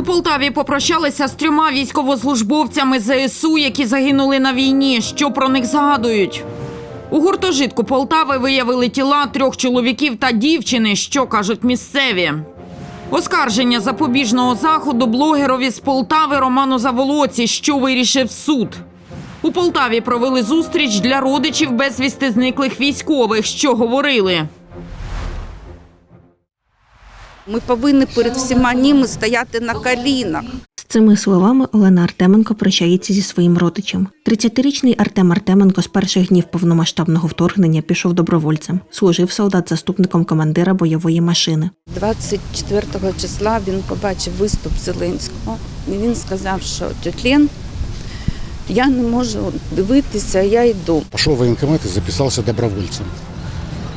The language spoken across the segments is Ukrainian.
У Полтаві попрощалися з трьома військовослужбовцями ЗСУ, які загинули на війні. Що про них згадують? У гуртожитку Полтави виявили тіла трьох чоловіків та дівчини, що кажуть місцеві. Оскарження запобіжного заходу блогерові з Полтави Роману Заволоці, що вирішив суд. У Полтаві провели зустріч для родичів безвісти зниклих військових, що говорили. Ми повинні перед всіма ними стояти на колінах. З цими словами Олена Артеменко прощається зі своїм родичем. 30-річний Артем Артеменко з перших днів повномасштабного вторгнення пішов добровольцем. Служив солдат заступником командира бойової машини. 24 числа він побачив виступ Зеленського. І він сказав, що тьоть я не можу дивитися, я йду. Пошел в военкомат и записался добровольцем.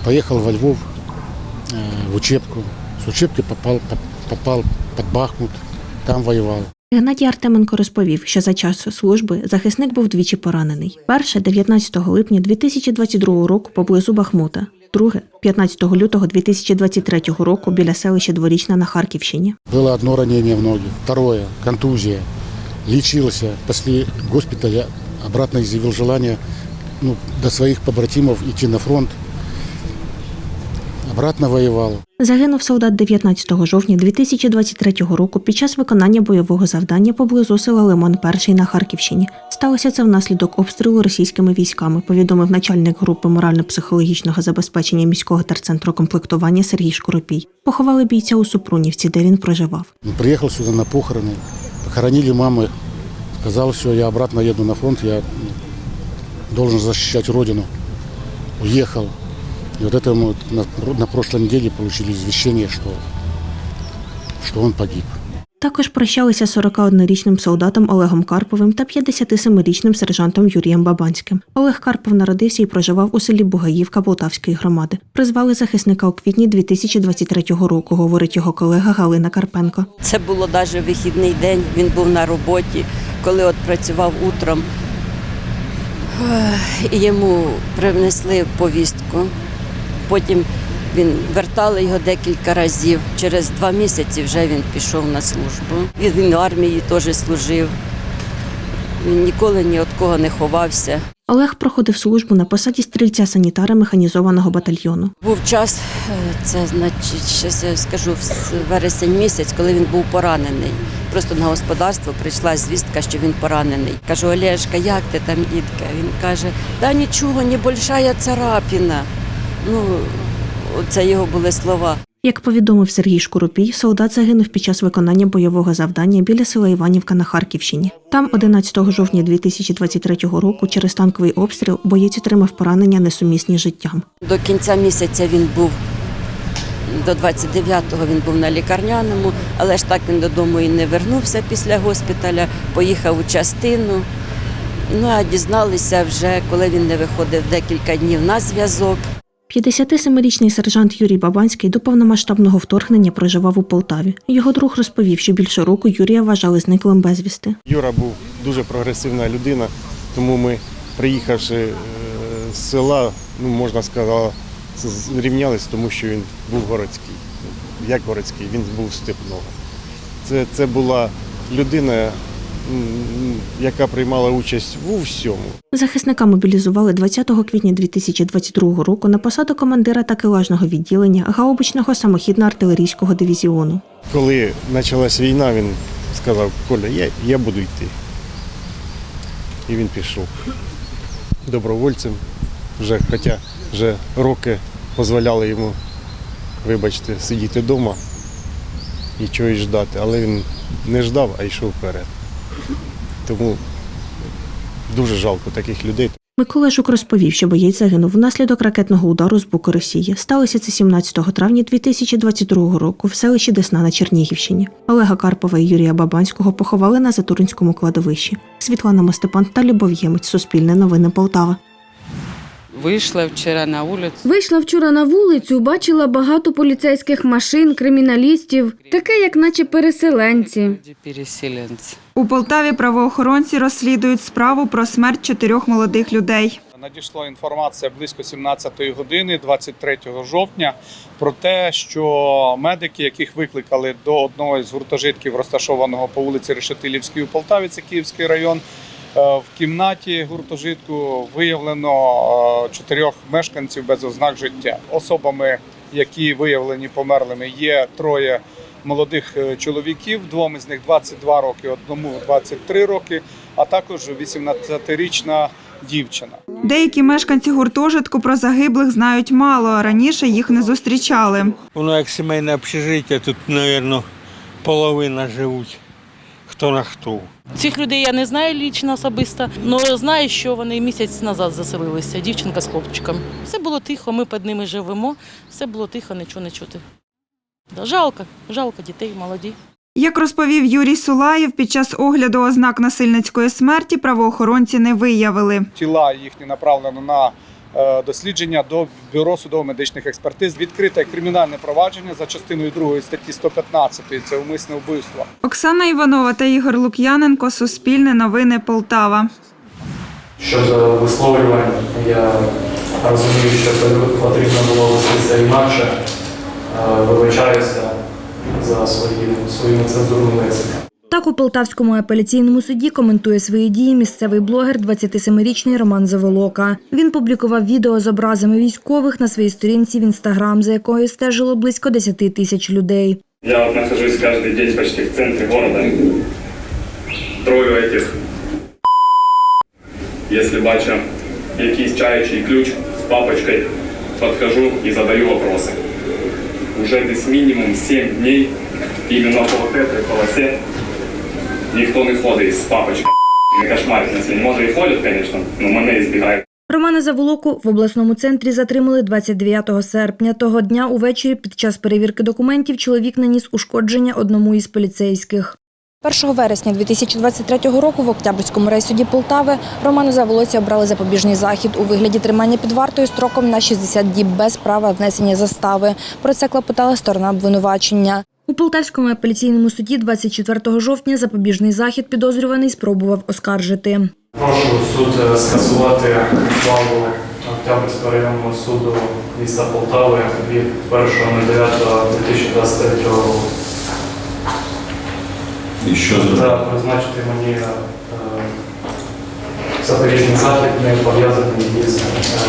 Поехал во Львов э, в учебку. С учебки попал, по- попал под Бахмут, там воевал. Геннадій Артеменко розповів, що за час служби захисник був двічі поранений. Перше 19 липня 2022 року поблизу Бахмута. Друге 15 лютого 2023 року біля селища Дворічна на Харківщині. Было одно ранение в ноги, второе – контузия. Лечился. После госпиталя обратно изъявил желание ну, до своих побратимов идти на фронт. Обратно воевал. Загинув солдат 19 жовтня 2023 року під час виконання бойового завдання поблизу села Лиман Перший на Харківщині. Сталося це внаслідок обстрілу російськими військами, повідомив начальник групи морально-психологічного забезпечення міського терцентру комплектування Сергій Шкуропій. Поховали бійця у Супрунівці, де він проживав. Приехал сюда на похороны, похоронили мамы. Сказал, все, я обратно еду на фронт, я должен защищать родину. Уехал. И вот это мы вот на, на прошлой неделе получили извещение, что, что он погиб. Також прощалися 41-річним солдатом Олегом Карповим та 57-річним сержантом Юрієм Бабанським. Олег Карпов народився і проживав у селі Бугаївка Полтавської громади. Призвали захисника у квітні 2023 року, говорить його колега Галина Карпенко. Це було навіть вихідний день, він був на роботі, коли от працював утром. І йому принесли повістку. Потім він вертали його декілька разів. Через два місяці вже він пішов на службу. Він, він в армії теж служив. Він ніколи ні від кого не ховався. Олег проходив службу на посаді стрільця санітара механізованого батальйону. Був час, е, це значить, щас я скажу, в вересень місяць, коли він був поранений. Просто на господарство прийшла звістка, що він поранений. Кажу, Олешка, як ти там, Ідка? Він каже, да нічого, небольшая царапіна. Ну, це його були слова. Як повідомив Сергій Шкуропій, солдат загинув під час виконання бойового завдання біля села Іванівка на Харківщині. Там 11 жовтня 2023 року через танковий обстріл боєць отримав поранення несумісні з життям. До кінця місяця він був, до 29-го він був на лікарняному, але ж так він додому і не вернувся після госпіталя, поїхав у частину. Ну а дізналися вже, коли він не виходив декілька днів на зв'язок. 57-річний сержант Юрій Бабанський до повномасштабного вторгнення проживав у Полтаві. Його друг розповів, що більше року Юрія вважали зниклим безвісти. Юра був дуже прогресивна людина, тому ми, приїхавши е, з села, ну можна сказати, зрівнялись, тому що він був городський. Як городський, він був степного. Це, це була людина, яка приймала участь у всьому. Захисника мобілізували 20 квітня 2022 року на посаду командира такелажного відділення гаубичного самохідно-артилерійського дивізіону. Коли почалась війна, він сказав, Коля, я, я буду йти. І він пішов добровольцем, вже, хоча вже роки дозволяли йому, вибачте, сидіти вдома і чогось ждати. Але він не ждав, а йшов вперед. Тому дуже жалко таких людей. Микола Жук розповів, що боєць загинув внаслідок ракетного удару з боку Росії. Сталося це 17 травня 2022 року в селищі Десна на Чернігівщині. Олега Карпова і Юрія Бабанського поховали на Затуринському кладовищі. Світлана Мостепан та Любов Ємець. Суспільне новини Полтава. Вийшла вчора на вулицю. Вийшла вчора на вулицю, бачила багато поліцейських машин, криміналістів, таке, як наче переселенці. Переселенці. У Полтаві правоохоронці розслідують справу про смерть чотирьох молодих людей. надійшла інформація близько 17 години, 23 жовтня, про те, що медики, яких викликали до одного з гуртожитків, розташованого по вулиці Решетилівській у Полтаві, це Київський район. е, В кімнаті гуртожитку виявлено е, чотирьох мешканців без ознак життя. Особами, які виявлені померлими, є троє молодих е, чоловіків. Двом із них 22 роки, одному 23 роки, а також 18-річна дівчина. Деякі мешканці гуртожитку про загиблих знають мало. Раніше їх не зустрічали. Воно як сімейне общежиття, тут, мабуть, половина живуть. Хто на хто. Цих людей я не знаю лічно особисто, але знаю, що вони місяць назад заселилися, дівчинка з хлопчиком. Все було тихо, ми під ними живемо, все було тихо, нічого не чути. Да, жалко, жалко дітей, молоді. Як розповів Юрій Сулаєв, під час огляду ознак насильницької смерті правоохоронці не виявили. Тіла їхні направлено на е, дослідження до бюро судово-медичних експертиз. Відкрите кримінальне провадження за частиною 2 статті 115 – це умисне вбивство. Оксана Іванова та Ігор Лук'яненко, Суспільне новини Полтава. Щодо висловлювань, я розумію, що це потрібно було вестися інакше. Е, Вибачаюся за свої, свою нецензурну лекцію. Так у Полтавському апеляційному суді коментує свої дії місцевий блогер 27-річний Роман Заволока. Він публікував відео з образами військових на своїй сторінці в інстаграм, за якою стежило близько 10 тисяч людей. Я вот нахожусь каждый день почти в центре города. Трою этих. Если бачу якийсь чаючий ключ з папочкою, подхожу і задаю вопроси. Уже десь мінімум 7 днів іменно по вот полосі ніхто не ходить з папочкою. Не кошмарить нас. Може і ходять, звісно, але мене і збігають. Романа Заволоку в обласному центрі затримали 29 серпня. Того дня увечері під час перевірки документів чоловік наніс ушкодження одному із поліцейських. 1 вересня 2023 року в Октябрьському райсуді Полтави Роману Заволоці обрали запобіжний захід у вигляді тримання під вартою строком на 60 діб без права внесення застави. Про це клопотала сторона обвинувачення. У Полтавському апеляційному суді 24 жовтня запобіжний захід підозрюваний спробував оскаржити. Прошу суд е, скасувати ухвалу Октябрьського районного суду міста Полтави від 1.09.2023 року. І що Та призначити мені е, запобіжний захід не пов'язаний із е,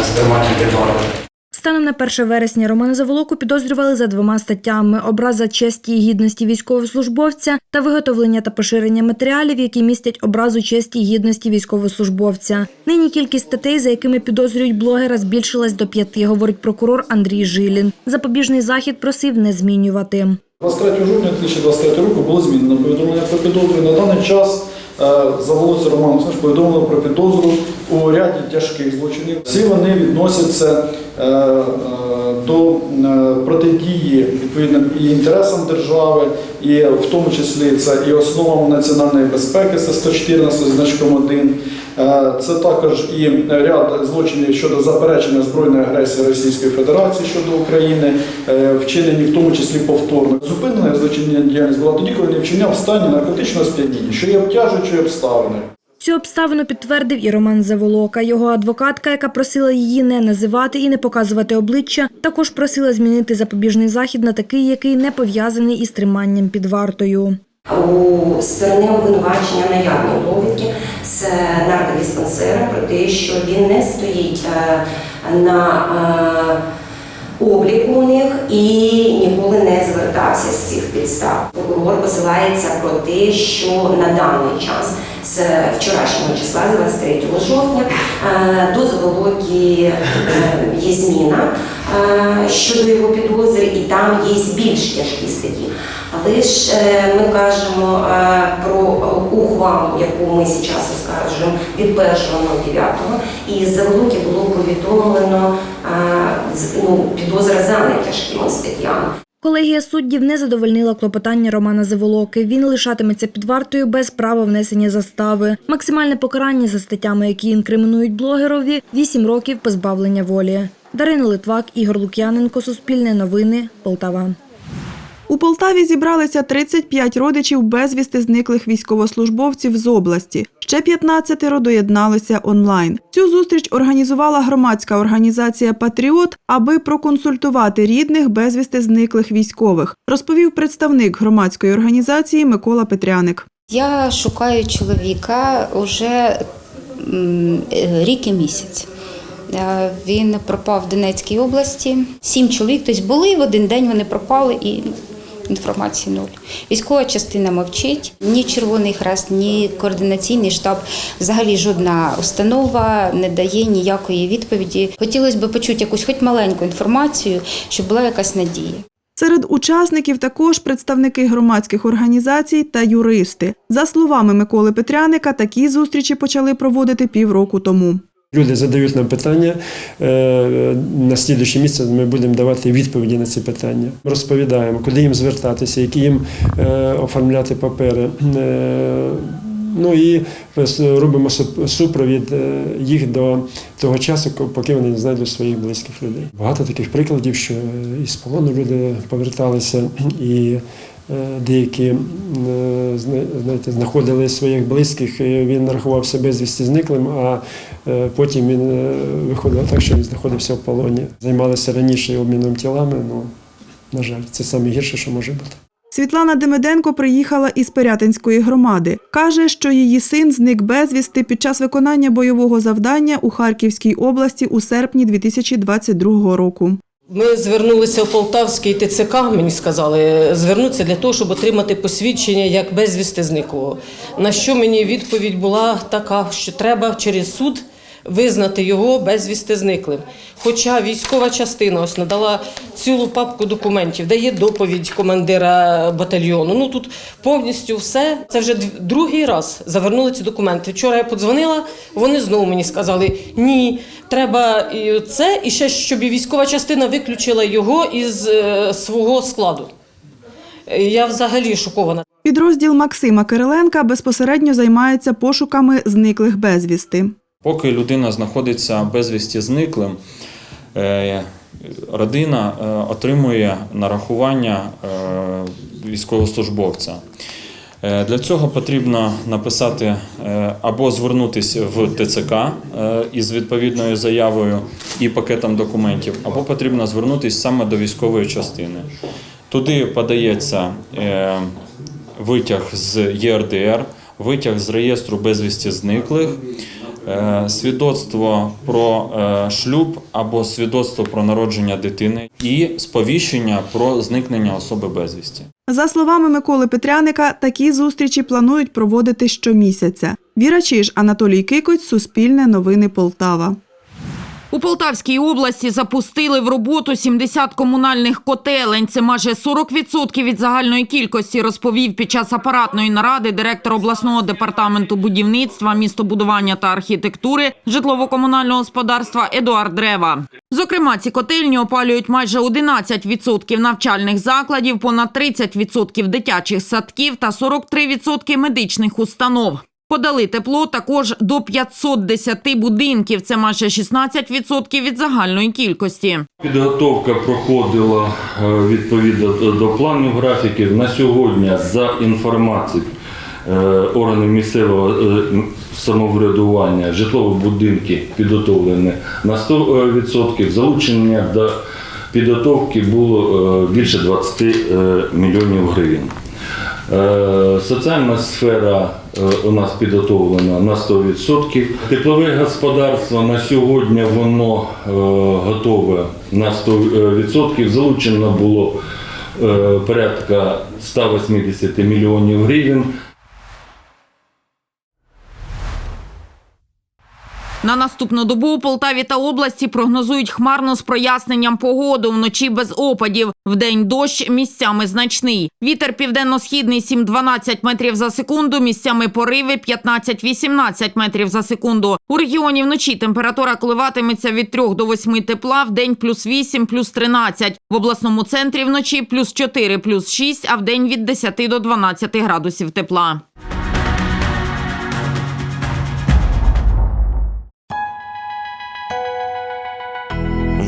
стриманням під вартою. Станом на 1 вересня Романа Заволоку підозрювали за двома статтями: образа честі і гідності військовослужбовця та виготовлення та поширення матеріалів, які містять образу честі і гідності військовослужбовця. Нині кількість статей, за якими підозрюють блогера, збільшилась до п'яти, говорить прокурор Андрій Жилін. Запобіжний захід просив не змінювати. 23 жовтня 2023 року було змінено повідомлення про підозру. На даний час е, Роман Олександрович повідомили про підозру у ряді тяжких злочинів. Всі вони відносяться е, е, до протидії відповідним і інтересам держави, і в тому числі це і основам національної безпеки, це 114 значком 1. Е, Це також і ряд злочинів щодо заперечення збройної агресії Російської Федерації щодо України, е, вчинені в тому числі повторно. Зупинена злочинна діяльність була тоді, коли не вчиняв стані наркотичного сп'яніння, що є обтяжуючою обставиною. Цю обставину підтвердив і Роман Заволока. Його адвокатка, яка просила її не називати і не показувати обличчя, також просила змінити запобіжний захід на такий, який не пов'язаний із триманням під вартою. У сторони обвинувачення наявні довідки з наркодиспансера про те, що він не стоїть е, на е, обліку у них і ніколи не звертався з цих підстав. Прокурор посилається про те, що на даний час з вчорашнього числа, з 23 жовтня, е, до Заволокі е, є зміна щодо його підозри, і там є більш тяжкі статті. Ж е, ми кажемо е, про ухвалу, яку ми зараз оскаржуємо від 1.09, і з Заволоки було повідомлено е, ну, підозра за найтяжкими статтями. Колегія суддів не задовольнила клопотання Романа Заволоки. Він лишатиметься під вартою без права внесення застави. Максимальне покарання за статтями, які інкримінують блогерові – 8 років позбавлення волі. Дарина Литвак, Ігор Лук'яненко, Суспільне новини, Полтава. У Полтаві зібралися 35 родичів безвісти зниклих військовослужбовців з області. Ще 15 доєдналися онлайн. Цю зустріч організувала громадська організація Патріот, аби проконсультувати рідних безвісти зниклих військових, розповів представник громадської організації Микола Петряник. Я шукаю чоловіка вже м, е, рік і місяць. Е, Він пропав в Донецькій області. Сім чоловік, тобто були в один день, вони пропали і інформації нуль. Військова частина мовчить. Ні Червоний Хрест, ні координаційний штаб, взагалі жодна установа не дає ніякої відповіді. Хотілося б почути якусь хоч маленьку інформацію, щоб була якась надія. Серед учасників також представники громадських організацій та юристи. За словами Миколи Петряника, такі зустрічі почали проводити півроку тому. Люди задають нам питання. е, На слідуючий місяць ми будемо давати відповіді на ці питання. Розповідаємо, куди їм звертатися, які їм е, оформляти папери. Е, Ну і робимо суп- супровід їх до того часу, поки вони не знайдуть своїх близьких людей. Багато таких прикладів, що із полону люди поверталися, і деякі е, зна- знаєте, знаходили своїх близьких. Він рахувався безвісті зниклим, а е, потім він е, виходив так, що він знаходився в полоні. Займалися раніше обміном тілами. Ну на жаль, це найгірше, що може бути. Світлана Демиденко приїхала із Пирятинської громади. Каже, що її син зник безвісти під час виконання бойового завдання у Харківській області у серпні 2022 року. Ми звернулися в Полтавський ТЦК, мені сказали, звернутися для того, щоб отримати посвідчення як безвісти зниклого. На що мені відповідь була така, що треба через суд визнати його безвісти зниклим. Хоча військова частина ось надала цілу папку документів, де є доповідь командира батальйону. Ну тут повністю все. Це вже другий раз завернули ці документи. Вчора я подзвонила, вони знову мені сказали: ні, треба це, і ще щоб військова частина виключила його із е, свого складу. Я взагалі шокована. Підрозділ Максима Кириленка безпосередньо займається пошуками зниклих безвісти. Поки людина знаходиться безвісті зниклим, е, родина е, отримує нарахування е, військовослужбовця. Для цього потрібно написати або звернутися в ТЦК із відповідною заявою і пакетом документів, або потрібно звернутися саме до військової частини. Туди подається витяг з ЄРДР, витяг з реєстру безвісті зниклих, свідоцтво про е, шлюб або свідоцтво про народження дитини і сповіщення про зникнення особи безвісті. За словами Миколи Петряника, такі зустрічі планують проводити щомісяця. Віра Чиж, Анатолій Кикоць, Суспільне новини Полтава. У Полтавській області запустили в роботу 70 комунальних котелень. Це майже 40% від загальної кількості, розповів під час апаратної наради директор обласного департаменту будівництва, містобудування та архітектури житлово-комунального господарства Едуард Древа. Зокрема, ці котельні опалюють майже 11% навчальних закладів, понад 30% дитячих садків та 43% медичних установ. Подали тепло також до 510 будинків. Це майже 16% від загальної кількості. Підготовка проходила е, відповідно до- планів графіків. На сьогодні, за інформацією е, органів місцевого е, самоврядування, житлові будинки підготовлені на 100%. Залучення до підготовки було більше 20 е, мільйонів гривень. Соціальна сфера у нас підготовлена на 100%. Теплове господарство на сьогодні воно е, готове на 100%. Залучено було е, порядка 180 мільйонів гривень. На наступну добу у Полтаві та області прогнозують хмарно з проясненням погоди. Вночі без опадів. Вдень дощ місцями значний. Вітер південно-східний 7-12 метрів за секунду. Місцями пориви 15-18 метрів за секунду. У регіоні вночі температура коливатиметься від 3 до 8 тепла. Вдень плюс 8, плюс 13. В обласному центрі вночі плюс 4, плюс 6, а вдень від 10 до 12 градусів тепла.